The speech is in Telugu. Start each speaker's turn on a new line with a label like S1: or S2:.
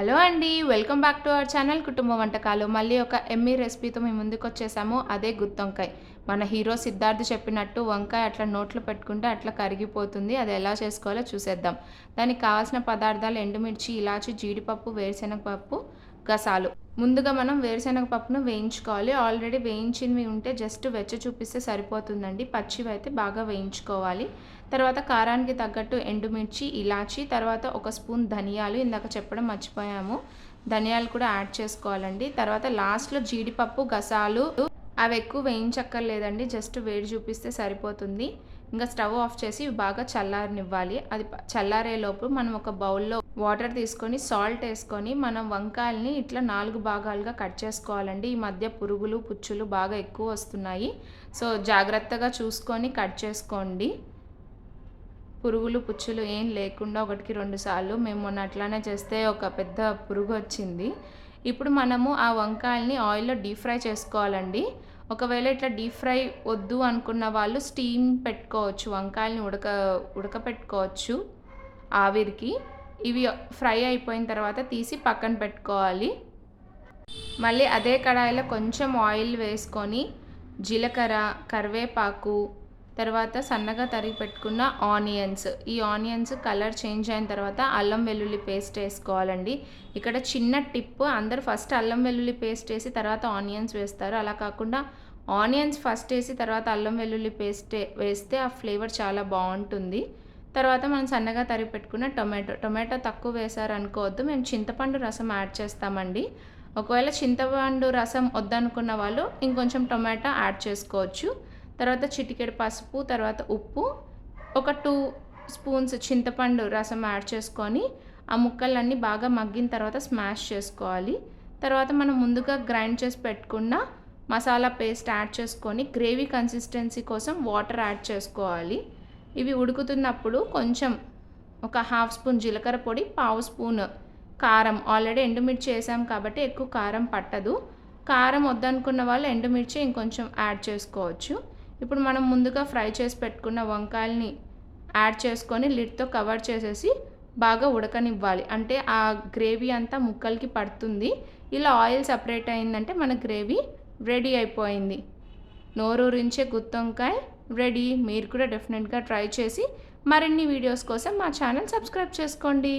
S1: హలో అండి welcome back to our channel కుటుంబ వంటకాలు. మళ్ళీ ఒక ఎమ్మీ రెసిపీతో మేము ముందుకు వచ్చేసాము. అదే గుత్తొంకాయ మన హీరో సిద్ధార్థ్ చెప్పినట్టు వంకాయ అట్లా నోట్లో పెట్టుకుంటే అట్లా కరిగిపోతుంది. అది ఎలా చేసుకోవాలో చూసేద్దాం. దానికి కావాల్సిన పదార్థాలు ఎండుమిర్చి ఇలాచి జీడిపప్పు వేరుశెనగ పప్పు గసాలు. ముందుగా మనం వేరుశెనగ పప్పును వేయించుకోవాలి. ఆల్రెడీ వేయించినవి ఉంటే జస్ట్ వెచ్చ చూపిస్తే సరిపోతుందండి. పచ్చివి అయితే బాగా వేయించుకోవాలి. తర్వాత కారానికి తగ్గట్టు ఎండుమిర్చి ఇలాచి తర్వాత ఒక స్పూన్ ధనియాలు ఇందాక చెప్పడం మర్చిపోయాము. ధనియాలు కూడా యాడ్ చేసుకోవాలండి. తర్వాత లాస్ట్లో జీడిపప్పు గసాలు అవి ఎక్కువ వేయించక్కర్లేదండి. జస్ట్ వేడి చూపిస్తే సరిపోతుంది. ఇంకా స్టవ్ ఆఫ్ చేసి బాగా చల్లారనివ్వాలి. అది చల్లారే లోపు మనం ఒక బౌల్లో వాటర్ తీసుకొని సాల్ట్ వేసుకొని మనం వంకాయల్ని ఇట్లా నాలుగు భాగాలుగా కట్ చేసుకోవాలండి. ఈ మధ్య పురుగులు పుచ్చులు బాగా ఎక్కువ వస్తున్నాయి. సో జాగ్రత్తగా చూసుకొని కట్ చేసుకోండి. పురుగులు పుచ్చులు ఏం లేకుండా ఒకటికి రెండు సార్లు. మేము మొన్న అట్లానే చేస్తే ఒక పెద్ద పురుగు వచ్చింది. ఇప్పుడు మనము ఆ వంకాయల్ని ఆయిల్లో డీప్ ఫ్రై చేసుకోవాలండి. ఒకవేళ ఇట్లా డీప్ ఫ్రై వద్దు అనుకున్న వాళ్ళు స్టీమ్ పెట్టుకోవచ్చు. వంకాయల్ని ఉడక ఉడకపెట్టుకోవచ్చు ఆవిరికి. ఇవి ఫ్రై అయిపోయిన తర్వాత తీసి పక్కన పెట్టుకోవాలి. మళ్ళీ అదే కడాయిలో కొంచెం ఆయిల్ వేసుకొని జీలకర్ర కరివేపాకు తర్వాత సన్నగా తరిగి పెట్టుకున్న ఆనియన్స్. ఈ ఆనియన్స్ కలర్ చేంజ్ అయిన తర్వాత అల్లం వెల్లుల్లి పేస్ట్ వేసుకోవాలండి. ఇక్కడ చిన్న టిప్ అందరు ఫస్ట్ అల్లం వెల్లుల్లి పేస్ట్ వేసి తర్వాత ఆనియన్స్ వేస్తారు. అలా కాకుండా ఆనియన్స్ ఫస్ట్ వేసి తర్వాత అల్లం వెల్లుల్లి పేస్ట్ వేస్తే ఆ ఫ్లేవర్ చాలా బాగుంటుంది. తర్వాత మనం సన్నగా తరిగి పెట్టుకున్న టొమాటో. టొమాటో తక్కువ వేసారు అనుకోవద్దు మేము చింతపండు రసం యాడ్ చేస్తామండి. ఒకవేళ చింతపండు రసం వద్దనుకున్న వాళ్ళు ఇంకొంచెం టొమాటో యాడ్ చేసుకోవచ్చు. తర్వాత చిటికెడు పసుపు తర్వాత ఉప్పు ఒక టూ స్పూన్స్ చింతపండు రసం యాడ్ చేసుకొని ఆ ముక్కలన్నీ బాగా మగ్గిన తర్వాత స్మాష్ చేసుకోవాలి. తర్వాత మనం ముందుగా గ్రైండ్ చేసి పెట్టుకున్న మసాలా పేస్ట్ యాడ్ చేసుకొని గ్రేవీ కన్సిస్టెన్సీ కోసం వాటర్ యాడ్ చేసుకోవాలి. ఇవి ఉడుకుతున్నప్పుడు కొంచెం ఒక హాఫ్ స్పూన్ జీలకర్ర పొడి పావు స్పూన్ కారం. ఆల్రెడీ ఎండుమిర్చి వేసాం కాబట్టి ఎక్కువ కారం పట్టదు. కారం వద్దనుకున్న వాళ్ళు ఎండుమిర్చి ఇంకొంచెం యాడ్ చేసుకోవచ్చు. ఇప్పుడు మనం ముందుగా ఫ్రై చేసి పెట్టుకున్న వంకాయల్ని యాడ్ చేసుకొని లిడ్తో కవర్ చేసేసి బాగా ఉడకనివ్వాలి. అంటే ఆ గ్రేవీ అంతా ముక్కలకి పడుతుంది. ఇలా ఆయిల్ సపరేట్ అయిందంటే మన గ్రేవీ రెడీ అయిపోయింది. నోరూరించే గుత్తొంకాయ రెడీ. మీరు కూడా డెఫినెట్గా ట్రై చేసి మరిన్ని వీడియోస్ కోసం మా ఛానల్ సబ్స్క్రైబ్ చేసుకోండి.